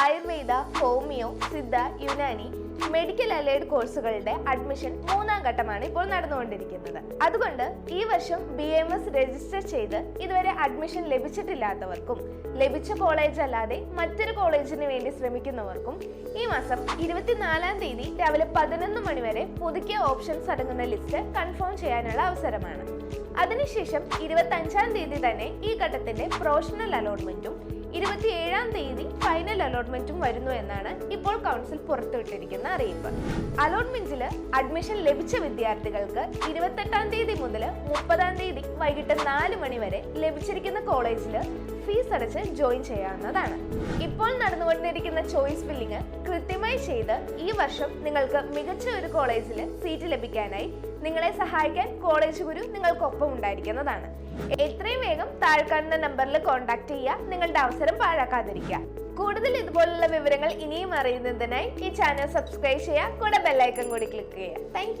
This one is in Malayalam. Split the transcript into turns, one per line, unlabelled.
Ayurveda homeo Siddha Unani medical allied കോഴ്സുകളുടെ അഡ്മിഷൻ മൂന്നാം ഘട്ടമാണ് ഇപ്പോൾ നടന്നുകൊണ്ടിരിക്കുന്നത്. അതുകൊണ്ട് ഈ വർഷം ബി എം എസ് രജിസ്റ്റർ ചെയ്ത് ഇതുവരെ അഡ്മിഷൻ ലഭിച്ചിട്ടില്ലാത്തവർക്കും ലഭിച്ച കോളേജ് അല്ലാതെ മറ്റൊരു കോളേജിന് വേണ്ടി ശ്രമിക്കുന്നവർക്കും ഈ മാസം ഇരുപത്തിനാലാം തീയതി രാവിലെ പതിനൊന്ന് മണി വരെ പുതുക്കിയ ഓപ്ഷൻസ് അടങ്ങുന്ന ലിസ്റ്റ് കൺഫേം ചെയ്യാനുള്ള അവസരമാണ്. അതിനുശേഷം ഇരുപത്തി അഞ്ചാം തീയതി തന്നെ ഈ ഘട്ടത്തിന്റെ പ്രൊഫഷണൽ അലോട്ട്മെന്റും ഇരുപത്തിയേഴാം തീയതി ഫൈനൽ അലോട്ട്മെന്റും വരുന്നു എന്നാണ് ഇപ്പോൾ കൗൺസിൽ പുറത്തുവിട്ടിരിക്കുന്ന അറിയിപ്പ്. അലോട്ട്മെന്റിൽ അഡ്മിഷൻ ലഭിച്ച വിദ്യാർത്ഥികൾക്ക് ഇരുപത്തെട്ടാം തീയതി മുതൽ മുപ്പതാം തീയതി വൈകിട്ട് നാല് മണി വരെ ലഭിച്ചിരിക്കുന്ന കോളേജിൽ ഫീസ് അടച്ച് ജോയിൻ ചെയ്യാവുന്നതാണ്. ഇപ്പോൾ നടന്നുകൊണ്ടിരിക്കുന്ന ചോയ്സ് ബില്ലിംഗ് കൃത്യമായി ചെയ്ത് ഈ വർഷം നിങ്ങൾക്ക് മികച്ച ഒരു കോളേജിൽ സീറ്റ് ലഭിക്കാനായി നിങ്ങളെ സഹായിക്കാൻ കോളേജ് ഗുരു നിങ്ങൾക്കൊപ്പം ഉണ്ടായിരിക്കുന്നതാണ്. എത്രയും വേഗം താഴ്ക്കാണുന്ന നമ്പറിൽ കോൺടാക്ട് ചെയ്യുക നിങ്ങളുടെ അവസരം പാഴാക്കാതിരിക്കുക. കൂടുതൽ ഇതുപോലുള്ള വിവരങ്ങൾ ഇനിയും അറിയുന്നതിനായി ഈ ചാനൽ സബ്സ്ക്രൈബ് ചെയ്യുക കൂടെ ബെല്ലൈക്കൺ കൂടി ക്ലിക്ക് ചെയ്യുക. താങ്ക്